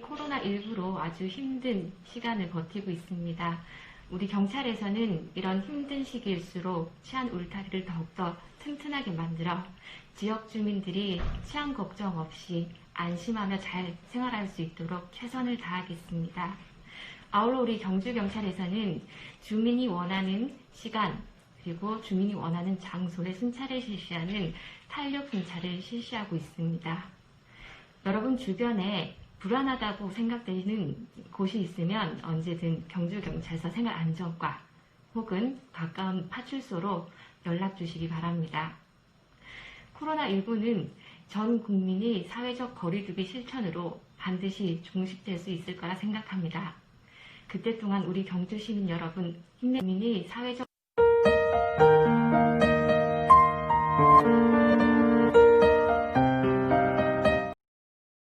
코로나19로 아주 힘든 시간을 버티고 있습니다. 우리 경찰에서는 이런 힘든 시기일수록 치안 울타리를 더욱더 튼튼하게 만들어 지역 주민들이 치안 걱정 없이 안심하며 잘 생활할 수 있도록 최선을 다하겠습니다. 아울러 우리 경주경찰에서는 주민이 원하는 시간 그리고 주민이 원하는 장소에 순찰을 실시하는 탄력 순찰을 실시하고 있습니다. 여러분 주변에 불안하다고 생각되는 곳이 있으면 언제든 경주경찰서 생활안전과 혹은 가까운 파출소로 연락 주시기 바랍니다. 코로나19는 전 국민이 사회적 거리두기 실천으로 반드시 종식될 수 있을 거라 생각합니다. 그때 동안 우리 경주 시민 여러분 힘내 국민이 사회적